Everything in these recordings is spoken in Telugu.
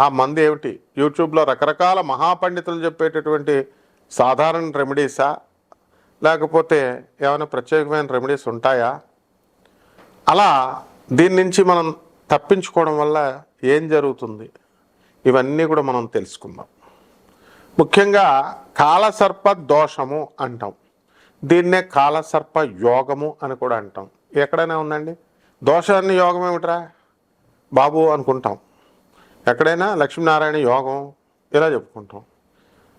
ఆ మందు ఏమిటి? యూట్యూబ్లో రకరకాల మహాపండితులు చెప్పేటటువంటి సాధారణ రెమెడీసా? లేకపోతే ఏమైనా ప్రత్యేకమైన రెమెడీస్ ఉంటాయా? అలా దీని నుంచి మనం తప్పించుకోవడం వల్ల ఏం జరుగుతుంది? ఇవన్నీ కూడా మనం తెలుసుకుందాం. ముఖ్యంగా కాలసర్ప దోషము అంటాం. దీన్నే కాలసర్ప యోగము అని కూడా అంటాం. ఎక్కడైనా ఉందండి? దోషాన్ని యోగం ఏమిట్రా? బాబు అనుకుంటాం. ఎక్కడైనా లక్ష్మీనారాయణ యోగం ఇలా చెప్పుకుంటాం.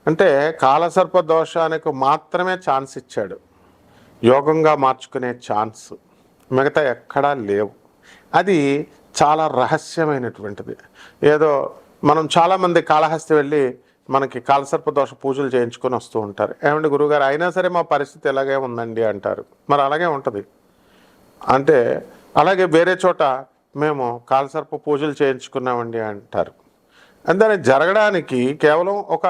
అంటే కాలసర్ప దోషానికి మాత్రమే ఛాన్స్ ఇచ్చాడు. యోగంగా మార్చుకునే ఛాన్స్ మిగతా ఎక్కడా లేవు. అది చాలా రహస్యమైనటువంటిది. ఏదో మనం చాలామంది కాళహస్తి వెళ్ళి మనకి కాలసర్ప దోష పూజలు చేయించుకొని వస్తూ ఉంటారు. ఏమంటే గురువుగారు అయినా సరే మా పరిస్థితి ఇలాగే ఉందండి అంటారు. మరి అలాగే ఉంటుంది. అంటే అలాగే వేరే చోట మేము కాలసర్ప పూజలు చేయించుకున్నామండి అంటారు. అందుకని జరగడానికి కేవలం ఒక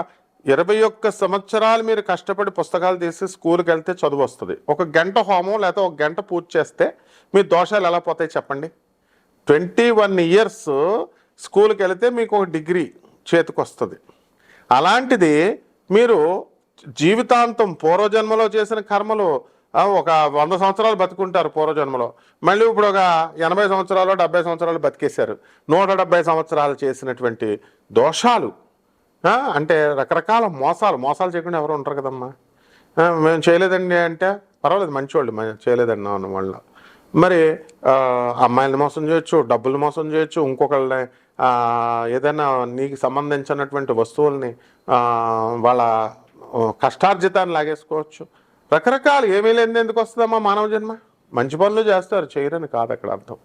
ఇరవై ఒక్క సంవత్సరాలు మీరు కష్టపడి పుస్తకాలు తీసి స్కూల్కి వెళ్తే చదువు వస్తుంది. ఒక గంట హోమం లేకపోతే ఒక గంట పూజ చేస్తే మీ దోషాలు ఎలా పోతాయి చెప్పండి? ట్వంటీ వన్ ఇయర్స్ స్కూల్కి వెళితే మీకు ఒక డిగ్రీ చేతికి వస్తుంది. అలాంటిది మీరు జీవితాంతం పూర్వజన్మలో చేసిన కర్మలు ఒక వంద సంవత్సరాలు బతుకుంటారు పూర్వజన్మలో. మళ్ళీ ఇప్పుడు ఒక ఎనభై సంవత్సరాలు డెబ్బై సంవత్సరాలు బతికేశారు. నూట డెబ్బై సంవత్సరాలు చేసినటువంటి దోషాలు అంటే రకరకాల మోసాలు. మోసాలు చేయకుండా ఎవరు ఉంటారు కదమ్మా? మేము చేయలేదండి అంటే పర్వాలేదు మంచివాళ్ళు చేయలేదండి అన్న వాళ్ళ మరి అమ్మాయిలను మోసం చేయొచ్చు డబ్బులు మోసం చేయొచ్చు ఇంకొకళ్ళని ఏదైనా నీకు సంబంధించినటువంటి వస్తువుల్ని వాళ్ళ కష్టార్జితాన్ని లాగేసుకోవచ్చు. రకరకాలు ఏమీ లేనిది ఎందుకు వస్తుందమ్మా మానవ జన్మ? మంచి పనులు చేస్తారు చేయరని కాదు అక్కడ అర్థం.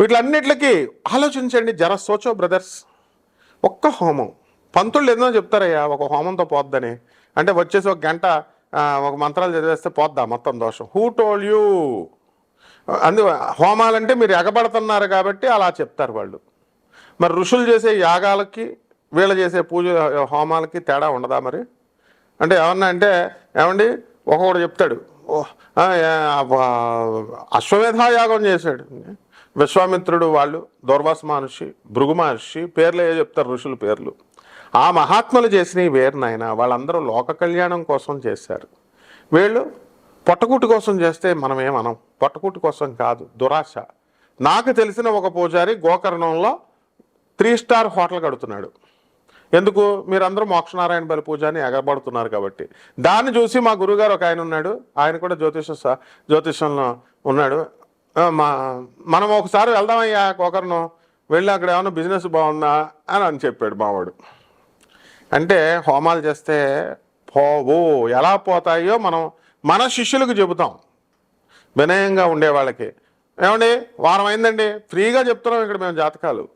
వీటిలన్నిటికీ ఆలోచించండి జర సోచో బ్రదర్స్. ఒక్క హోమం. పంతులు ఎన్నో చెప్తారయ్యా ఒక హోమంతో పోద్దని. అంటే వచ్చేసి ఒక గంట ఒక మంత్రాలు చదివేస్తే పోద్దా మొత్తం దోషం? హూ టోల్ యూ అందు హోమాలంటే మీరు ఎగబడుతున్నారు కాబట్టి అలా చెప్తారు వాళ్ళు. మరి ఋషులు చేసే యాగాలకి వీళ్ళు చేసే పూజ హోమాలకి తేడా ఉండదా మరి? అంటే ఏమన్నా అంటే ఏమండి? ఒకడు చెప్తాడు అశ్వమేధాయాగం చేశాడు. విశ్వామిత్రుడు వాళ్ళు దూర్వాస మహర్షి భృగు మహర్షి పేర్లు ఏ చెప్తారు ఋషుల పేర్లు. ఆ మహాత్ములు చేసినవి వేరు నాయన వాళ్ళందరూ లోక కళ్యాణం కోసం చేశారు. వీళ్ళు పొట్టకూటి కోసం చేస్తే మనం పొట్టకూటి కోసం కాదు దురాశ. నాకు తెలిసిన ఒక పూజారి గోకర్ణంలో త్రీ స్టార్ హోటల్ కడుతున్నాడు. ఎందుకు? మీరందరూ మోక్షనారాయణ బలి పూజ అని ఎగబడుతున్నారు కాబట్టి. దాన్ని చూసి మా గురుగారు ఒక ఆయన ఉన్నాడు. ఆయన కూడా జ్యోతిష జ్యోతిషంలో ఉన్నాడు. మా మనం ఒకసారి వెళ్దామయ్యా ఒకరిను వెళ్ళి అక్కడ ఏమైనా బిజినెస్ బాగుందా అని అని చెప్పాడు మావాడు. అంటే హోమాలు చేస్తే పోవు. ఎలా పోతాయో మనం మన శిష్యులకు చెబుతాం. వినయంగా ఉండే వాళ్ళకి. ఏమండి? వారం అయిందండి. ఫ్రీగా చెప్తున్నాం ఇక్కడ మేము జాతకాలు.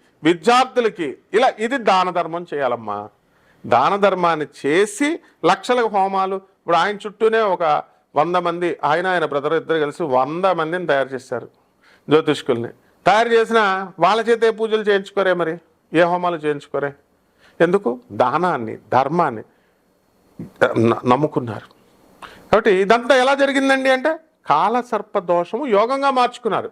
విద్యార్థులకి ఇలా ఇది దాన ధర్మం చేయాలమ్మా. దాన ధర్మాన్ని చేసి లక్షల హోమాలు. ఇప్పుడు ఆయన చుట్టూనే ఒక వంద మంది ఆయన ఆయన బ్రదర్ ఇద్దరు కలిసి వంద మందిని తయారు చేశారు జ్యోతిష్కుల్ని. తయారు చేసిన వాళ్ళ చేతే పూజలు చేయించుకోరే మరి? ఏ హోమాలు చేయించుకోరే? ఎందుకు? దానాన్ని ధర్మాన్ని నమ్ముకున్నారు. కాబట్టి ఇదంతా ఎలా జరిగిందండి అంటే కాలసర్ప దోషము యోగంగా మార్చుకున్నారు.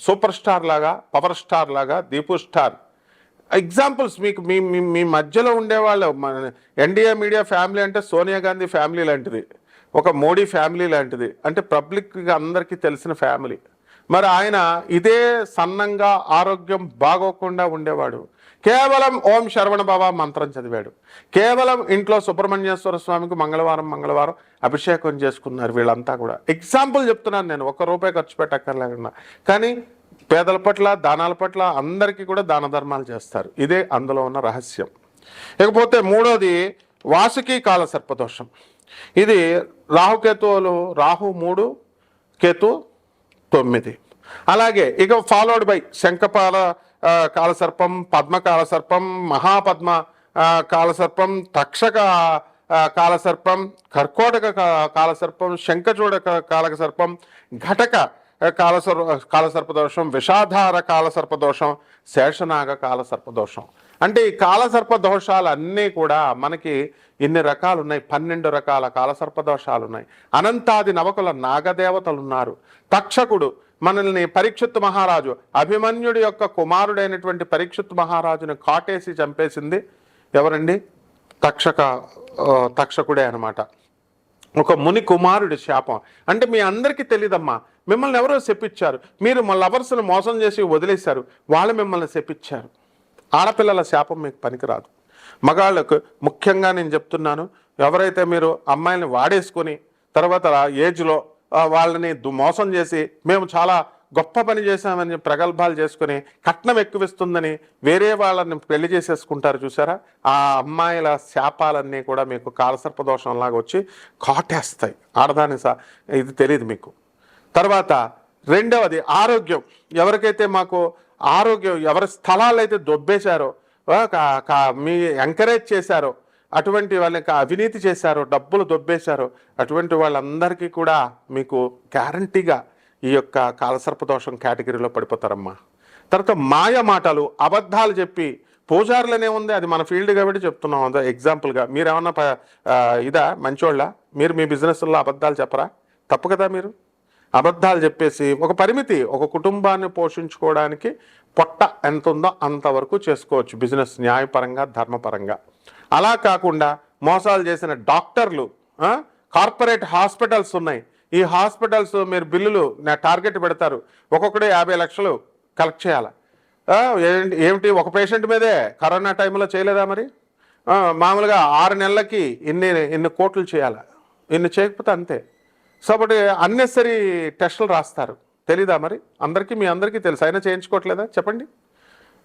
సూపర్ స్టార్ లాగా పవర్ స్టార్ లాగా దీపు స్టార్. ఎగ్జాంపుల్స్ మీకు మీ మీ మధ్యలో ఉండేవాళ్ళు మన ఎన్డీఏ మీడియా ఫ్యామిలీ అంటే సోనియా గాంధీ ఫ్యామిలీ లాంటిది. ఒక మోడీ ఫ్యామిలీ లాంటిది. అంటే పబ్లిక్గా అందరికీ తెలిసిన ఫ్యామిలీ. మరి ఆయన ఇదే సన్నంగా ఆరోగ్యం బాగోకుండా ఉండేవాడు. కేవలం ఓం శరవణ బాబా మంత్రం చదివాడు. కేవలం ఇంట్లో సుబ్రహ్మణ్యేశ్వర స్వామికి మంగళవారం మంగళవారం అభిషేకం చేసుకున్నారు వీళ్ళంతా కూడా. ఎగ్జాంపుల్ చెప్తున్నాను నేను ఒక్క రూపాయి ఖర్చు పెట్టక్కర్లేకుండా. కానీ పేదల పట్ల దానాల పట్ల అందరికీ కూడా దాన ధర్మాలు చేస్తారు. ఇదే అందులో ఉన్న రహస్యం. ఇకపోతే మూడోది వాసుకి కాల సర్పదోషం. ఇది రాహుకేతువులు రాహు మూడు కేతు తొమ్మిది. అలాగే ఇక ఫాలోడ్ బై శంఖపాల కాలసర్పం పద్మ కాలసర్పం మహాపద్మ కాలసర్పం తక్షక కాలసర్పం కర్కోటక కాలసర్పం శంఖచూడ కాలక సర్పం ఘటక కాలసర్ కాలసర్పదోషం విషాధార కాలసర్పదోషం శేషనాగ కాలసర్పదోషం. అంటే ఈ కాలసర్ప అన్నీ కూడా మనకి ఇన్ని రకాలు ఉన్నాయి పన్నెండు రకాల కాలసర్పదోషాలు ఉన్నాయి అనంతాది నవకుల నాగదేవతలు ఉన్నారు తక్షకుడు మనల్ని పరీక్షిత్ మహారాజు అభిమన్యుడి యొక్క కుమారుడైనటువంటి పరీక్షిత్ మహారాజుని కాటేసి చంపేసింది ఎవరండి? తక్షక తక్షకుడే అనమాట ఒక ముని కుమారుడి శాపం. అంటే మీ అందరికీ తెలియదమ్మా మిమ్మల్ని ఎవరో శపించారు. మీరు మా లవర్స్ను మోసం చేసి వదిలేశారు. వాళ్ళు మిమ్మల్ని శపించారు. ఆడపిల్లల శాపం మీకు పనికిరాదు. మగాళ్ళకు ముఖ్యంగా నేను చెప్తున్నాను ఎవరైతే మీరు అమ్మాయిని వాడేసుకొని తర్వాత ఏజ్లో వాళ్ళని మోసం చేసి మేము చాలా గొప్ప పని చేశామని ప్రగల్భాలు చేసుకుని కట్నం ఎక్కువిస్తుందని వేరే వాళ్ళని పెళ్ళి చేసేసుకుంటారు చూసారా? ఆ అమ్మాయిల శాపాలన్నీ కూడా మీకు కాలసర్పదోషంలాగా వచ్చి కాటేస్తాయి. ఆడదాని సా ఇది తెలియదు మీకు. తర్వాత రెండవది ఆరోగ్యం. ఎవరికైతే మాకు ఆరోగ్యం ఎవరి స్థలాలు అయితే దొబ్బేశారో కా- కా- మీ ఎంకరేజ్ చేశారో అటువంటి వాళ్ళకి అవినీతి చేశారో డబ్బులు దొబ్బేశారో అటువంటి వాళ్ళందరికీ కూడా మీకు గ్యారంటీగా ఈ యొక్క కాలసర్పదోషం కేటగిరీలో పడిపోతారమ్మా. తర్వాత మాయ మాటలు అబద్ధాలు చెప్పి పూజారులనే ఉంది అది మన ఫీల్డ్ కాబట్టి చెప్తున్నాం. అదే ఎగ్జాంపుల్గా మీరు ఏమన్నా ప- ఇదా మంచోళ్ళ? మీరు మీ బిజినెస్లో అబద్ధాలు చెప్పరా? తప్పు కదా మీరు? అబద్ధాలు చెప్పేసి ఒక పరిమితి ఒక కుటుంబాన్ని పోషించుకోవడానికి పొట్ట ఎంత ఉందో అంతవరకు చేసుకోవచ్చు బిజినెస్ న్యాయపరంగా ధర్మపరంగా. అలా కాకుండా మోసాలు చేసిన డాక్టర్లు కార్పొరేట్ హాస్పిటల్స్ ఉన్నాయి. ఈ హాస్పిటల్స్ మీరు బిల్లులు నా టార్గెట్ పెడతారు. ఒక్కొక్కడే యాభై లక్షలు కలెక్ట్ చేయాలి? ఏంటి ఏమిటి ఒక పేషెంట్ మీదే కరోనా టైంలో చేయలేదా మరి? మామూలుగా ఆరు నెలలకి ఇన్ని ఇన్ని కోట్లు చేయాలి? ఇన్ని చేయకపోతే అంతే. సో బట్ అన్నెసరీ టెస్టులు రాస్తారు. తెలీదా మరి? అందరికీ మీ అందరికీ తెలుసు. అయినా చేయించుకోవట్లేదా? చెప్పండి.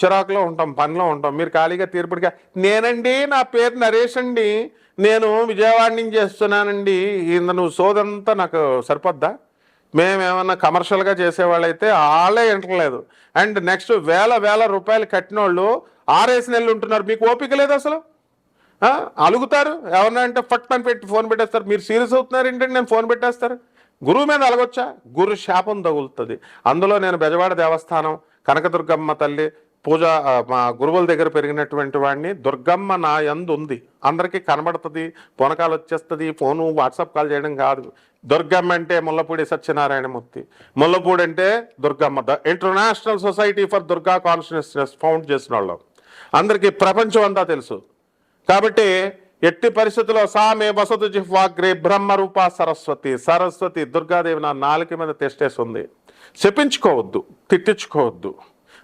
చిరాకులో ఉంటాం పనిలో ఉంటాం. మీరు ఖాళీగా తీర్పుడిగా నేనండి నా పేరు నరేష్ అండి. నేను విజయవాడ నుంచి చేస్తున్నానండి. ఇంత నువ్వు సోదంతా నాకు సరిపోద్దా? మేమేమన్నా కమర్షియల్గా చేసేవాళ్ళైతే వాళ్ళే వింటలేదు అండ్ నెక్స్ట్ వేల వేల రూపాయలు కట్టిన వాళ్ళు ఆరేసి నెలలు ఉంటున్నారు. మీకు ఓపిక లేదు అసలు? అలుగుతారు? ఎవరన్నా అంటే ఫట్ పని పెట్టి ఫోన్ పెట్టేస్తారు. మీరు సీరియస్ అవుతున్నారు ఏంటంటే నేను ఫోన్ పెట్టేస్తారు. గురువు మీద అలగొచ్చా? గురు శాపం తగులుతుంది. అందులో నేను బెజవాడ దేవస్థానం కనకదుర్గమ్మ తల్లి పూజ మా గురువుల దగ్గర పెరిగినటువంటి వాడిని దుర్గమ్మ నా యందు ఉంది. అందరికీ కనబడుతుంది పొనకాలు వచ్చేస్తుంది ఫోను వాట్సాప్ కాల్ చేయడం కాదు. దుర్గమ్మ అంటే ముల్లపూడి సత్యనారాయణమూర్తి. ముల్లపూడి అంటే Durgamma. The international society for Durga consciousness found చేసిన వాళ్ళం. అందరికీ ప్రపంచం అంతా తెలుసు. కాబట్టి ఎట్టి పరిస్థితుల్లో సామే వసతు జిహ్వాగ్రే బ్రహ్మరూప సరస్వతి సరస్వతి దుర్గాదేవి నా నాలుక మీద తెష్టేస్తుంది శపించుకోవద్దు తిట్టించుకోవద్దు.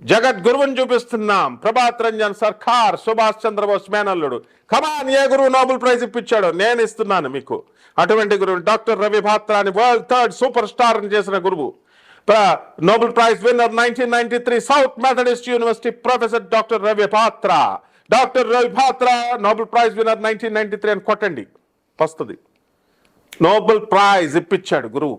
జగద్గురువుని చూపిస్తున్నాం. ప్రభాత్ రంజన్ సర్కార్ సుభాష్ చంద్రబోస్ మేనల్లుడు. కమాన్ ఏ గురువు నోబెల్ ప్రైజ్ ఇప్పించాడో నేను ఇస్తున్నాను మీకు. అటువంటి గురువు డాక్టర్ రవి భాత్రాని వరల్డ్ థర్డ్ సూపర్ స్టార్ చేసిన గురువు. Nobel prize winner nineteen ninety three South Methodist university professor doctor Ravi Batra doctor Ravi Batra Nobel prize winner nineteen ninety three అని కొట్టండి. వస్తుంది. నోబెల్ ప్రైజ్ ఇప్పించాడు గురువు.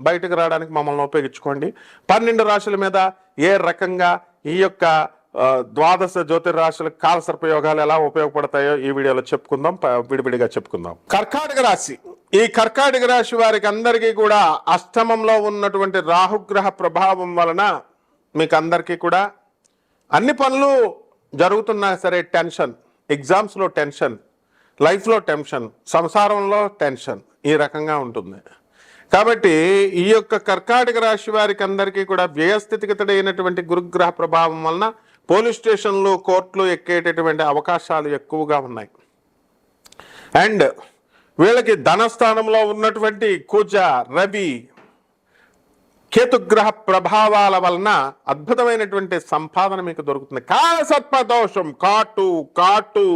బయటకు రావడానికి మమ్మల్ని ఉపయోగించుకోండి. పన్నెండు రాశుల మీద ఏ రకంగా ఈ యొక్క ద్వాదశ జ్యోతిర్రాశుల కాల యోగాలు ఎలా ఉపయోగపడతాయో ఈ వీడియోలో చెప్పుకుందాం. ప- విడివిడిగా చెప్పుకుందాం. కర్కాటక రాశి. ఈ కర్కాటక రాశి వారికి అందరికీ కూడా అష్టమంలో ఉన్నటువంటి రాహుగ్రహ ప్రభావం వలన మీకు అందరికీ కూడా అన్ని పనులు జరుగుతున్నా సరే టెన్షన్ ఎగ్జామ్స్లో టెన్షన్ లైఫ్లో టెన్షన్ సంసారంలో టెన్షన్ ఈ రకంగా ఉంటుంది. కాబట్టి ఈ యొక్క కర్కాటక రాశి వారికి అందరికీ కూడా వ్యయస్థితిగతుడైనటువంటి గురుగ్రహ ప్రభావం వలన పోలీస్ స్టేషన్లు కోర్టులు ఎక్కేటటువంటి అవకాశాలు ఎక్కువగా ఉన్నాయి. అండ్ వీళ్ళకి ధనస్థానంలో ఉన్నటువంటి కుజ రవి కేతుగ్రహ ప్రభావాల వలన అద్భుతమైనటువంటి సంపాదన మీకు దొరుకుతుంది. కాలసర్ప దోషం కాటు కాటు.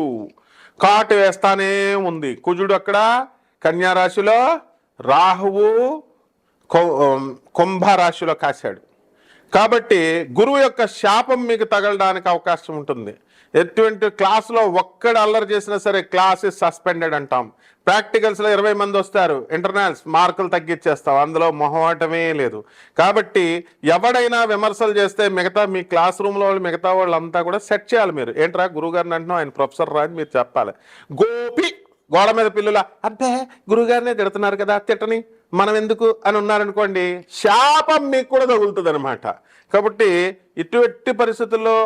కాటు వేస్తానే ఉంది. కుజుడు అక్కడ కన్యారాశిలో రాహువు కుంభరాశిలో కాశాడు. కాబట్టి గురువు యొక్క శాపం మీకు తగలడానికి అవకాశం ఉంటుంది. ఎటువంటి క్లాసులో ఒక్కడ అల్లరి చేసినా సరే క్లాస్ సస్పెండెడ్ అంటాం. ప్రాక్టికల్స్లో ఇరవై మంది వస్తారు. ఇంటర్నల్స్ మార్కులు తగ్గించేస్తాం అందులో మొహమాటమే లేదు. కాబట్టి ఎవడైనా విమర్శలు చేస్తే మిగతా మీ క్లాస్ రూమ్లో వాళ్ళు మిగతా వాళ్ళంతా కూడా సెట్ చేయాలి మీరు. ఏంట్రా గురువు గారిని అంటున్నాం ఆయన ప్రొఫెసర్ రాని మీరు చెప్పాలి. గోపి గోడ మీద పిల్లుల అంటే గురుగారినే తిడుతున్నారు కదా తిట్టని మనం ఎందుకు అని ఉన్నారనుకోండి శాపం మీకు కూడా తగులుతుంది అనమాట కాబట్టి ఇటువంటి పరిస్థితుల్లో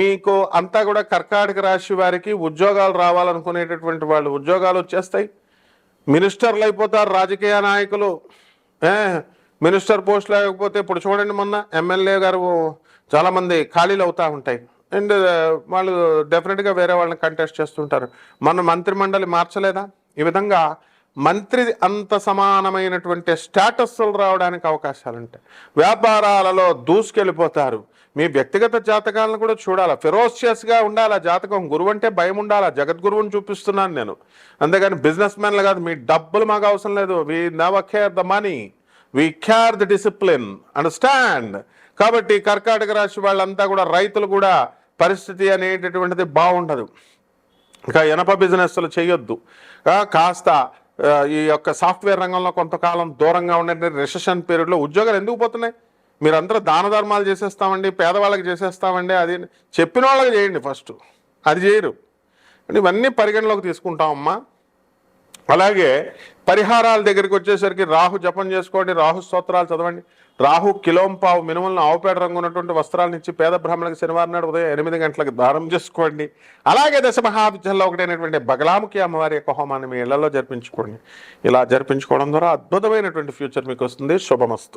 మీకు అంతా కూడా కర్కాటక రాశి వారికి ఉద్యోగాలు రావాలనుకునేటటువంటి వాళ్ళు ఉద్యోగాలు వచ్చేస్తాయి. మినిస్టర్లు అయిపోతారు రాజకీయ నాయకులు. మినిస్టర్ పోస్ట్ లేకపోతే ఇప్పుడు చూడండి మొన్న ఎమ్మెల్యే గారు చాలామంది ఖాళీలు అవుతూ ఉంటాయి. అండ్ వాళ్ళు డెఫినెట్గా వేరే వాళ్ళని కంటెస్ట్ చేస్తుంటారు. మన మంత్రిమండలి మార్చలేదా? ఈ విధంగా మంత్రి అంత సమానమైనటువంటి స్టేటస్లు రావడానికి అవకాశాలు ఉంటాయి వ్యాపారాలలో దూసుకెళ్ళిపోతారు. మీ వ్యక్తిగత జాతకాలను కూడా చూడాలా. ఫెరోషియస్గా ఉండాలి జాతకం? గురువు అంటే భయం ఉండాలి? జగద్గురువుని చూపిస్తున్నాను నేను. అంతేగాని బిజినెస్ మ్యాన్లు కాదు మీ డబ్బులు మాకు అవసరం లేదు. We never care the money we care the discipline understand కాబట్టి కర్కాటక రాశి వాళ్ళంతా కూడా రైతులు కూడా పరిస్థితి అనేటటువంటిది బాగుండదు. ఇంకా ఎనప బిజినెస్లు చేయొద్దు. కాస్త ఈ యొక్క సాఫ్ట్వేర్ రంగంలో కొంతకాలం దూరంగా ఉండే రిసెషన్ పీరియడ్లో ఉద్యోగాలు ఎందుకు పోతున్నాయి? మీరందరూ దాన ధర్మాలు చేసేస్తామండి పేదవాళ్ళకి చేసేస్తామండి అది చెప్పిన వాళ్ళకి చేయండి ఫస్ట్. అది చేయరు. ఇవన్నీ పరిగణలోకి తీసుకుంటామమ్మా అలాగే పరిహారాల దగ్గరికి వచ్చేసరికి రాహు జపం చేసుకోండి రాహు స్తోత్రాలు చదవండి. రాహు కిలోంపావు మినుములను ఆవుపేట రంగు ఉన్నటువంటి వస్త్రాలను ఇచ్చి పేద బ్రాహ్మణులకు శనివారం నాడు ఉదయం ఎనిమిది గంటలకు దానం చేసుకోండి. అలాగే దశ మహావిద్యల్లో ఒకటైనటువంటి బగలాముఖి అమ్మవారి యొక్క హోమాన్ని మీ ఇళ్ళలో జరిపించుకోండి. ఇలా జరిపించుకోవడం ద్వారా అద్భుతమైనటువంటి ఫ్యూచర్ మీకు వస్తుంది. శుభమస్తు.